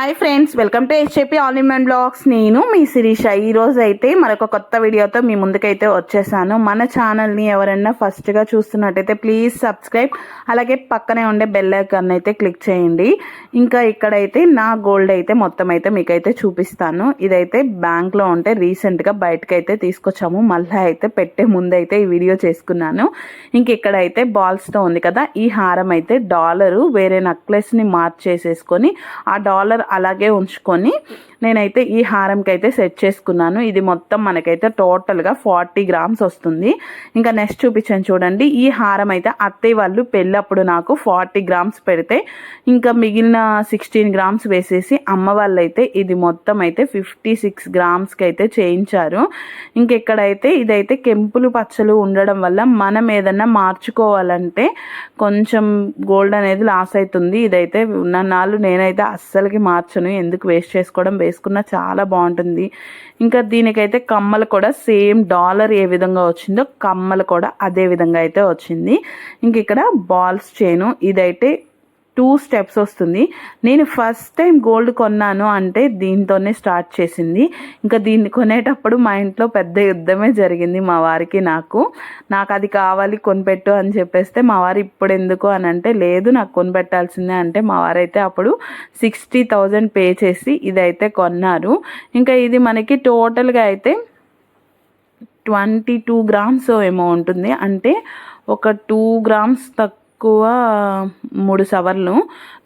Hi friends welcome to HAP all in blogs నేను మీ శిరీష. ఈరోజు అయితే మరొక కొత్త వీడియోతో మీ ముందుకైతే వచ్చేసాను. మన ఛానల్ని ఎవరైనా ఫస్ట్గా చూస్తున్నట్టయితే ప్లీజ్ సబ్స్క్రైబ్ అలాగే పక్కనే ఉండే బెల్ ఐకాన్ అయితే క్లిక్ చేయండి. ఇంకా ఇక్కడైతే నా గోల్డ్ అయితే మొత్తం అయితే మీకైతే చూపిస్తాను. ఇదైతే బ్యాంక్లో ఉంటే రీసెంట్గా బయటకైతే అయితే తీసుకొచ్చాము. మళ్ళీ అయితే పెట్టే ముందు అయితే ఈ వీడియో చేసుకున్నాను. ఇంక ఇక్కడైతే బాల్స్తో ఉంది కదా ఈ హారం అయితే డాలరు వేరే నెక్లెస్ని మార్చేసేసుకొని ఆ డాలర్ అలాగే ఉంచుకొని నేనైతే ఈ హారంకి అయితే సెట్ చేసుకున్నాను. ఇది మొత్తం మనకైతే టోటల్గా ఫార్టీ గ్రామ్స్ వస్తుంది. ఇంకా నెక్స్ట్ చూపించాను చూడండి. ఈ హారం అయితే అత్తయ్య వాళ్ళు పెళ్ళప్పుడు నాకు ఫార్టీ గ్రామ్స్ పెడితే ఇంకా మిగిలిన సిక్స్టీన్ గ్రామ్స్ వేసేసి అమ్మ వాళ్ళైతే ఇది మొత్తం అయితే ఫిఫ్టీ సిక్స్ గ్రామ్స్కి అయితే చేయించారు. ఇంకెక్కడైతే ఇదైతే కెంపులు పచ్చలు ఉండడం వల్ల మనం ఏదన్నా మార్చుకోవాలంటే కొంచెం గోల్డ్ అనేది లాస్ అవుతుంది ఇదైతే ఉన్న నాళ్ళు నేనైతే అస్సలకి మార్చను. ఎందుకు వేస్ట్ చేసుకోవడం వేసుకున్నా చాలా బాగుంటుంది. ఇంకా దీనికైతే కమ్మలు కూడా సేమ్ డాలర్ ఏ విధంగా వచ్చిందో కమ్మలు కూడా అదే విధంగా అయితే వచ్చింది. ఇంక ఇక్కడ బాల్స్ చైను ఇదైతే టూ స్టెప్స్ వస్తుంది. నేను ఫస్ట్ టైం గోల్డ్ కొన్నాను అంటే దీంతోనే స్టార్ట్ చేసింది. ఇంకా దీన్ని కొనేటప్పుడు మా ఇంట్లో పెద్ద యుద్ధమే జరిగింది మా వారికి నాకు. నాకు అది కావాలి కొనిపెట్టు అని చెప్పేస్తే మా వారు ఇప్పుడు ఎందుకు అని అంటే లేదు నాకు కొనిపెట్టాల్సిందే అంటే మా వారైతే అప్పుడు సిక్స్టీ థౌజండ్ పే చేసి ఇదైతే కొన్నారు. ఇంకా ఇది మనకి టోటల్గా అయితే ట్వంటీ టూ గ్రామ్స్ ఏమో ఉంటుంది. అంటే ఒక టూ గ్రామ్స్ తక్కువ ఎక్కువ మూడు సవర్లు.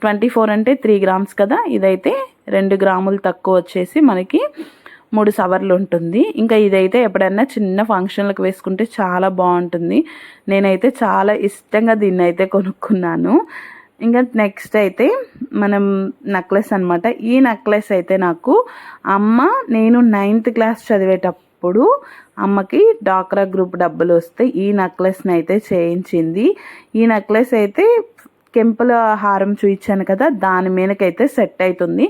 ట్వంటీ ఫోర్ అంటే త్రీ గ్రామ్స్ కదా? ఇదైతే రెండు గ్రాములు తక్కువ వచ్చేసి మనకి మూడు సవర్లు ఉంటుంది. ఇంకా ఇదైతే ఎప్పుడైనా చిన్న ఫంక్షన్లకు వేసుకుంటే చాలా బాగుంటుంది. నేనైతే చాలా ఇష్టంగా దీన్ని అయితే కొనుక్కున్నాను. ఇంకా నెక్స్ట్ అయితే మనం నెక్లెస్ అనమాట ఈ నెక్లెస్ అయితే నాకు అమ్మ నేను నైన్త్ క్లాస్ చదివేటప్పుడు అమ్మకి డాక్రా గ్రూప్ డబ్బులు వస్తే ఈ నెక్లెస్ని అయితే చేయించింది. ఈ నెక్లెస్ అయితే కెంపుల హారం చూయించాను కదా దాని మీదకైతే సెట్ అవుతుంది.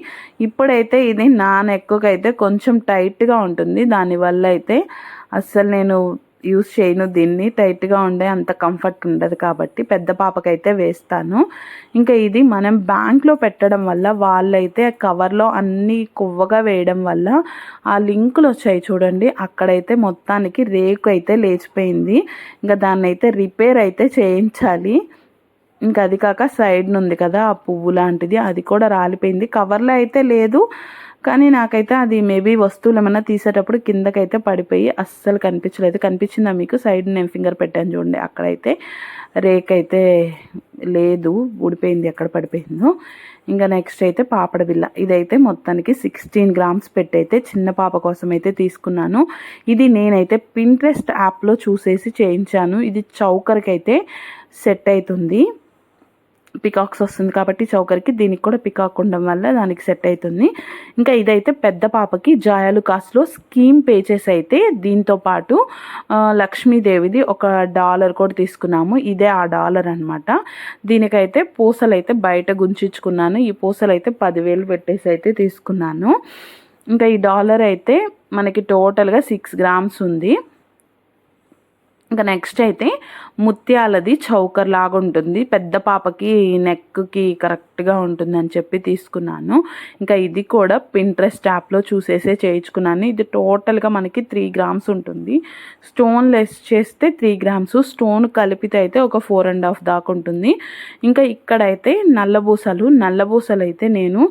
ఇప్పుడైతే ఇది నా నెక్కుకైతే కొంచెం టైట్గా ఉంటుంది. దానివల్ల అయితే అస్సలు నేను యూస్ చేయను. దీన్ని టైట్గా ఉండే అంత కంఫర్ట్ ఉండదు కాబట్టి పెద్ద పాపకైతే వేస్తాను. ఇంకా ఇది మనం బ్యాంక్లో పెట్టడం వల్ల వాళ్ళైతే కవర్లో అన్నీ కొవ్వగా వేయడం వల్ల ఆ లింకులు వచ్చాయి చూడండి. అక్కడైతే మొత్తానికి రేకు అయితే లేచిపోయింది. ఇంకా దాన్ని అయితే రిపేర్ అయితే చేయించాలి. ఇంకా అది కాక సైడ్ ఉంది కదా ఆ పువ్వు లాంటిది. అది కూడా రాలిపోయింది. కవర్లో అయితే లేదు. కానీ నాకైతే అది మేబీ వస్తువులు ఏమైనా తీసేటప్పుడు కిందకైతే పడిపోయి అస్సలు కనిపించలేదు. కనిపించిందా మీకు? సైడ్ నేను ఫింగర్ పెట్టాను చూడండి. అక్కడైతే రేక్ అయితే లేదు. ఊడిపోయింది. ఎక్కడ పడిపోయిందో. ఇంకా నెక్స్ట్ అయితే పాపడ బిల్ల ఇదైతే మొత్తానికి సిక్స్టీన్ గ్రామ్స్ పెట్టయితే చిన్న పాప కోసం అయితే తీసుకున్నాను. ఇది నేనైతే పింట్రెస్ట్ యాప్లో చూసేసి చేయించాను. ఇది చౌకర్కి అయితే సెట్ అవుతుంది. పికాక్స్ వస్తుంది కాబట్టి చౌకర్కి దీనికి కూడా పికాక్ ఉండడం వల్ల దానికి సెట్ అవుతుంది. ఇంకా ఇదైతే పెద్ద పాపకి జాయాలు కాస్ట్లో స్కీమ్ పేచెస్ అయితే దీంతో పాటు లక్ష్మీదేవిది ఒక డాలర్ కూడా తీసుకున్నాము. ఇదే ఆ డాలర్ అనమాట దీనికైతే పూసలు అయితే బయట గుంచుకున్నాను ఈ పూసలు అయితే పదివేలు పెట్టేసి అయితే తీసుకున్నాను. ఇంకా ఈ డాలర్ అయితే మనకి టోటల్గా సిక్స్ గ్రామ్స్ ఉంది. ఇంకా నెక్స్ట్ అయితే ముత్యాలది చౌకర్ లాగా ఉంటుంది పెద్ద పాపకి నెక్కి కరెక్ట్గా ఉంటుంది అని చెప్పి తీసుకున్నాను. ఇంకా ఇది కూడా పింట్రెస్ట్ యాప్లో చూసేసే చేయించుకున్నాను. ఇది టోటల్గా మనకి త్రీ గ్రామ్స్ ఉంటుంది. స్టోన్ లెస్ చేస్తే త్రీ గ్రామ్స్ స్టోన్ కలిపితే అయితే ఒక ఫోర్ అండ్ హాఫ్ దాకా ఉంటుంది. ఇంకా ఇక్కడైతే నల్లబూసలు నల్లబూసలు అయితే నేను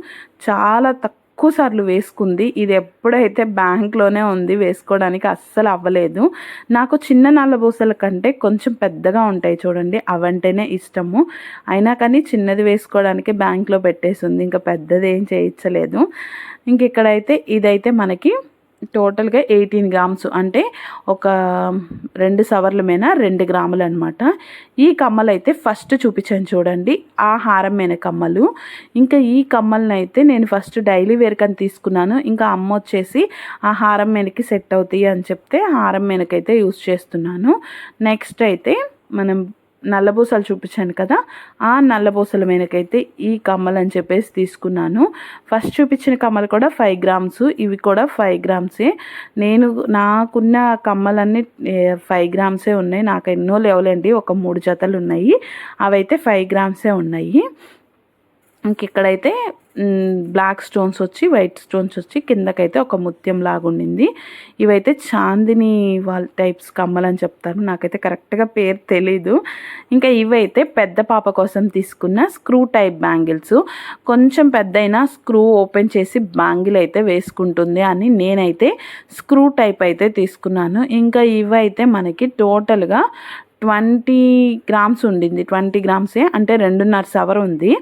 చాలా తక్కువ ఎక్కువ సార్లు వేసుకుంది. ఇది ఎప్పుడైతే బ్యాంక్లోనే ఉంది వేసుకోవడానికి అస్సలు అవ్వలేదు. నాకు చిన్న నల్లబూసల కంటే కొంచెం పెద్దగా ఉంటాయి చూడండి. అవంటేనే ఇష్టము. అయినా కానీ చిన్నది వేసుకోవడానికి బ్యాంక్లో పెట్టేసి ఉంది. ఇంకా పెద్దది ఏం చేయించలేదు. ఇంక ఇక్కడైతే ఇదైతే మనకి టోటల్గా ఎయిటీన్ గ్రామ్స్ అంటే ఒక రెండు సవర్ల మీద రెండు గ్రాములు అనమాట ఈ కమ్మలు అయితే ఫస్ట్ చూపించాను చూడండి. ఆ హారం మీద కమ్మలు. ఇంకా ఈ కమ్మలను అయితే నేను ఫస్ట్ డైలీ వేరకని తీసుకున్నాను. ఇంకా అమ్మ వచ్చేసి ఆ హారం మీదకి సెట్ అవుతాయి అని చెప్తే హారం మీదకైతే యూస్ చేస్తున్నాను. నెక్స్ట్ అయితే మనం నల్లబూసలు చూపించాను కదా ఆ నల్లబూసల మీదకైతే ఈ కమ్మలు అని చెప్పేసి తీసుకున్నాను. ఫస్ట్ చూపించిన కమ్మలు కూడా ఫైవ్ గ్రామ్స్ ఇవి కూడా ఫైవ్ గ్రామ్సే నేను నాకున్న కమ్మలన్నీ ఫైవ్ గ్రామ్సే ఉన్నాయి. నాకు ఎన్నో లేవలేండి ఒక మూడు జతలు ఉన్నాయి. అవైతే ఫైవ్ గ్రామ్సే ఉన్నాయి. ఇక్కడైతే బ్లాక్ స్టోన్స్ వచ్చి వైట్ స్టోన్స్ వచ్చి కిందకైతే ఒక ముత్యం లాగా ఉండింది ఇవైతే చాందిని వాళ్ళ టైప్స్ కమ్మలు అని చెప్తారు. నాకైతే కరెక్ట్గా పేరు తెలీదు. ఇంకా ఇవైతే పెద్ద పాప కోసం తీసుకున్న స్క్రూ టైప్ బ్యాంగిల్స్. కొంచెం పెద్దయినా స్క్రూ ఓపెన్ చేసి బ్యాంగిల్ అయితే వేసుకుంటుంది అని నేనైతే స్క్రూ టైప్ అయితే తీసుకున్నాను. ఇంకా ఇవైతే మనకి టోటల్గా ట్వంటీ గ్రామ్స్ ఉండింది. ట్వంటీ గ్రామ్సే అంటే రెండున్నర సవర్ ఉంది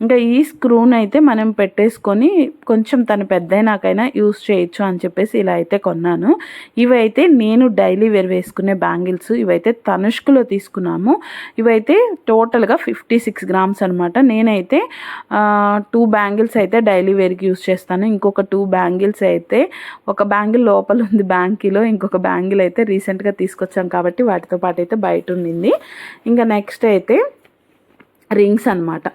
ఇంకా ఈ స్క్రూని అయితే మనం పెట్టేసుకొని కొంచెం తను పెద్దయినాకైనా యూస్ చేయొచ్చు అని చెప్పేసి ఇలా అయితే కొన్నాను. ఇవైతే నేను డైలీ వేర్ వేసుకునే బ్యాంగిల్స్ ఇవైతే తనుష్కులో తీసుకున్నాము. ఇవైతే టోటల్గా ఫిఫ్టీ సిక్స్ గ్రామ్స్ అనమాట నేనైతే టూ బ్యాంగిల్స్ అయితే డైలీ వేర్కి యూస్ చేస్తాను. ఇంకొక టూ బ్యాంగిల్స్ అయితే ఒక బ్యాంగిల్ లోపల ఉంది బ్యాంకీలో ఇంకొక బ్యాంగిల్ అయితే రీసెంట్గా తీసుకొచ్చాం కాబట్టి వాటితో పాటు అయితే బయట ఉండింది. ఇంకా నెక్స్ట్ అయితే రింగ్స్ అనమాట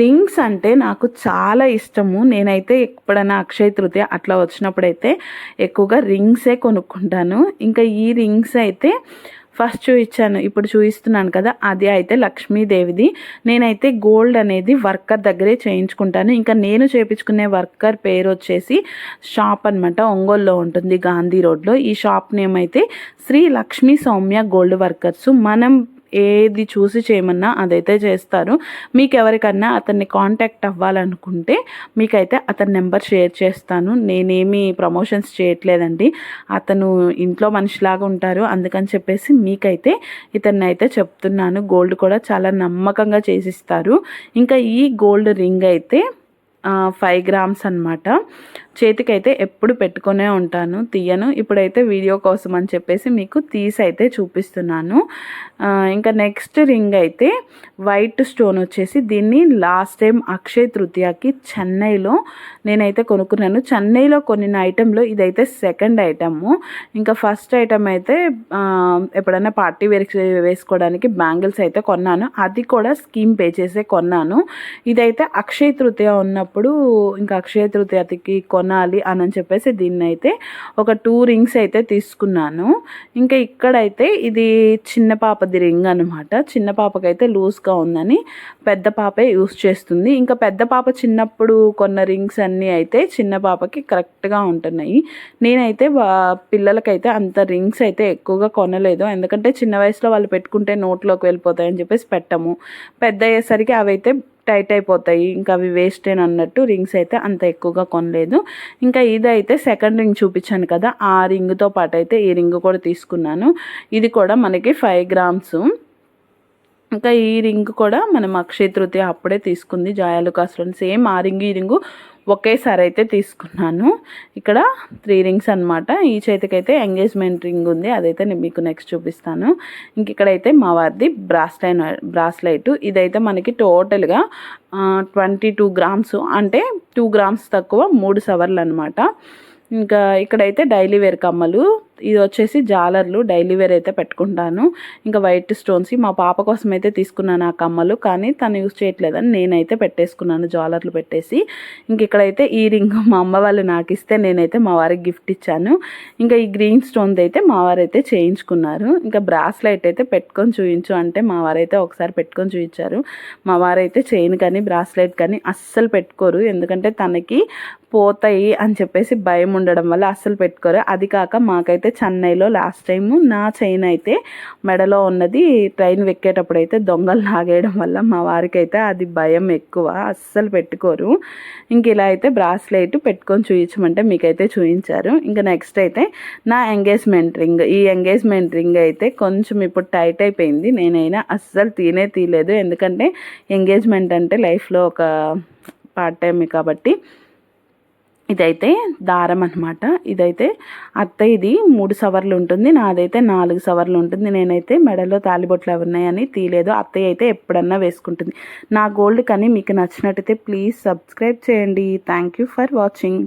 రింగ్స్ అంటే నాకు చాలా ఇష్టము. నేనైతే ఎప్పుడైనా అక్షయ తృతీయ అట్లా వచ్చినప్పుడైతే ఎక్కువగా రింగ్సే కొనుక్కుంటాను. ఇంకా ఈ రింగ్స్ అయితే ఫస్ట్ చూపించాను ఇప్పుడు చూపిస్తున్నాను కదా అది అయితే లక్ష్మీదేవిది. నేనైతే గోల్డ్ అనేది వర్కర్ దగ్గరే చేయించుకుంటాను. ఇంకా నేను చేయించుకునే వర్కర్ పేరు వచ్చేసి షాప్ అనమాట ఒంగోల్లో ఉంటుంది గాంధీ రోడ్లో. ఈ షాప్ నేమ్ అయితే శ్రీ లక్ష్మీ సౌమ్య గోల్డ్ వర్కర్స్. మనం ఏది చూసి చేయమన్నా అదైతే చేస్తారు. మీకు ఎవరికన్నా అతన్ని కాంటాక్ట్ అవ్వాలనుకుంటే మీకైతే అతని నెంబర్ షేర్ చేస్తాను. నేనేమి ప్రమోషన్స్ చేయట్లేదండి. అతను ఇంట్లో మనిషిలాగా ఉంటారు. అందుకని చెప్పేసి మీకైతే ఇతన్ని అయితే చెప్తున్నాను. గోల్డ్ కూడా చాలా నమ్మకంగా చేసిస్తారు. ఇంకా ఈ గోల్డ్ రింగ్ అయితే ఫైవ్ గ్రామ్స్ అనమాట చేతికైతే ఎప్పుడు పెట్టుకునే ఉంటాను తీయను. ఇప్పుడైతే వీడియో కోసం అని చెప్పేసి మీకు తీసి అయితే చూపిస్తున్నాను. ఇంకా నెక్స్ట్ రింగ్ అయితే వైట్ స్టోన్ వచ్చేసి దీన్ని లాస్ట్ టైం అక్షయ్ తృతీయకి చెన్నైలో నేనైతే కొనుక్కున్నాను. చెన్నైలో కొనిన ఐటెంలో ఇదైతే సెకండ్ ఐటము. ఇంకా ఫస్ట్ ఐటమ్ అయితే ఎప్పుడైనా పార్టీ వేర్ వేసుకోవడానికి బ్యాంగిల్స్ అయితే కొన్నాను. అది కూడా స్కీమ్ పే చేసే కొన్నాను. ఇదైతే అక్షయ్ తృతీయ ఉన్నప్పుడు ఇంకా అక్షయ తృతీయకి కొనాలి అని చెప్పేసి దీన్ని అయితే ఒక టూ రింగ్స్ అయితే తీసుకున్నాను. ఇంకా ఇక్కడైతే ఇది చిన్న పాపది రింగ్ అనమాట చిన్న పాపకైతే లూజ్గా ఉందని పెద్ద పాపే యూస్ చేస్తుంది. ఇంకా పెద్ద పాప చిన్నప్పుడు కొన్న రింగ్స్ అన్నీ అయితే చిన్న పాపకి కరెక్ట్గా ఉంటున్నాయి. నేనైతే పిల్లలకైతే అంత రింగ్స్ అయితే ఎక్కువగా కొనలేదు. ఎందుకంటే చిన్న వయసులో వాళ్ళు పెట్టుకుంటే నోట్లోకి వెళ్ళిపోతాయని చెప్పేసి పెట్టము. పెద్ద అయ్యేసరికి అవైతే టైట్ అయిపోతాయి. ఇంకా అవి వేస్ట్ అని అన్నట్టు రింగ్స్ అయితే అంత ఎక్కువగా కొనలేదు. ఇంకా ఇదైతే సెకండ్ రింగ్ చూపించాను కదా ఆ రింగ్తో పాటు అయితే ఈ రింగ్ కూడా తీసుకున్నాను. ఇది కూడా మనకి ఫైవ్ గ్రామ్స్ ఇంకా ఈ రింగ్ కూడా మనం అక్షయ తృతీయ అప్పుడే తీసుకుంది. జాయాలు కాసులు సేమ్ ఆ రింగ్ ఈ రింగు ఒకేసారి అయితే తీసుకున్నాను. ఇక్కడ త్రీ రింగ్స్ అనమాట ఈ చేతికైతే ఎంగేజ్మెంట్ రింగ్ ఉంది. అదైతే నేను మీకు నెక్స్ట్ చూపిస్తాను. ఇంక ఇక్కడైతే మా వారిది బ్రాస్లైన్ బ్రాస్లైట్ ఇదైతే మనకి టోటల్గా ట్వంటీ టూ గ్రామ్స్ అంటే టూ గ్రామ్స్ తక్కువ మూడు సవర్లు అనమాట ఇంకా ఇక్కడైతే డైలీ వేర్ కమ్మలు ఇది వచ్చేసి జాలర్లు డైలీ వేర్ అయితే పెట్టుకుంటాను. ఇంకా వైట్ స్టోన్స్ మా పాప కోసం అయితే తీసుకున్నాను ఆ కమ్మలు కానీ తను యూజ్ చేయట్లేదని నేనైతే పెట్టేసుకున్నాను జాలర్లు పెట్టేసి. ఇంక ఇక్కడైతే ఈ రింగ్ మా అమ్మ వాళ్ళు నాకు ఇస్తే నేనైతే మా వారికి గిఫ్ట్ ఇచ్చాను. ఇంకా ఈ గ్రీన్ స్టోన్ అయితే మా వారైతే చేయించుకున్నారు. ఇంకా బ్రాస్లైట్ అయితే పెట్టుకొని చూయించు అంటే మా వారైతే ఒకసారి పెట్టుకొని చూపించారు మా వారైతే చైన్ కానీ బ్రాస్లైట్ కానీ అస్సలు పెట్టుకోరు. ఎందుకంటే తనకి పోతాయి అని చెప్పేసి భయం ఉండడం వల్ల అస్సలు పెట్టుకోరు. అది కాక మాకైతే చెన్నైలో లాస్ట్ టైము నా చైన్ అయితే మెడలో ఉన్నది ట్రైన్ ఎక్కేటప్పుడు అయితే దొంగలు లాగేయడం వల్ల మా వారికి అయితే అది భయం ఎక్కువ అస్సలు పెట్టుకోరు. ఇంక ఇలా అయితే బ్రాస్లెట్ పెట్టుకొని చూయించమంటే మీకైతే చూపించారు ఇంకా నెక్స్ట్ అయితే నా ఎంగేజ్మెంట్ రింగ్ ఈ ఎంగేజ్మెంట్ రింగ్ అయితే కొంచెం ఇప్పుడు టైట్ అయిపోయింది. నేనైనా అస్సలు తీనే తీయలేదు. ఎందుకంటే ఎంగేజ్మెంట్ అంటే లైఫ్లో ఒక పార్ట్ టైం కాబట్టి ఇదైతే దారం అనమాట ఇదైతే అత్త ఇది మూడు సవర్లు ఉంటుంది. నాదైతే నాలుగు సవర్లు ఉంటుంది. నేనైతే మెడలో తాలిబొట్లు ఉన్నాయని తీయలేదు అత్తయ్య అయితే ఎప్పుడన్నా వేసుకుంటుంది. నా గోల్డ్ కానీ మీకు నచ్చినట్టయితే ప్లీజ్ సబ్స్క్రైబ్ చేయండి. Thank you for watching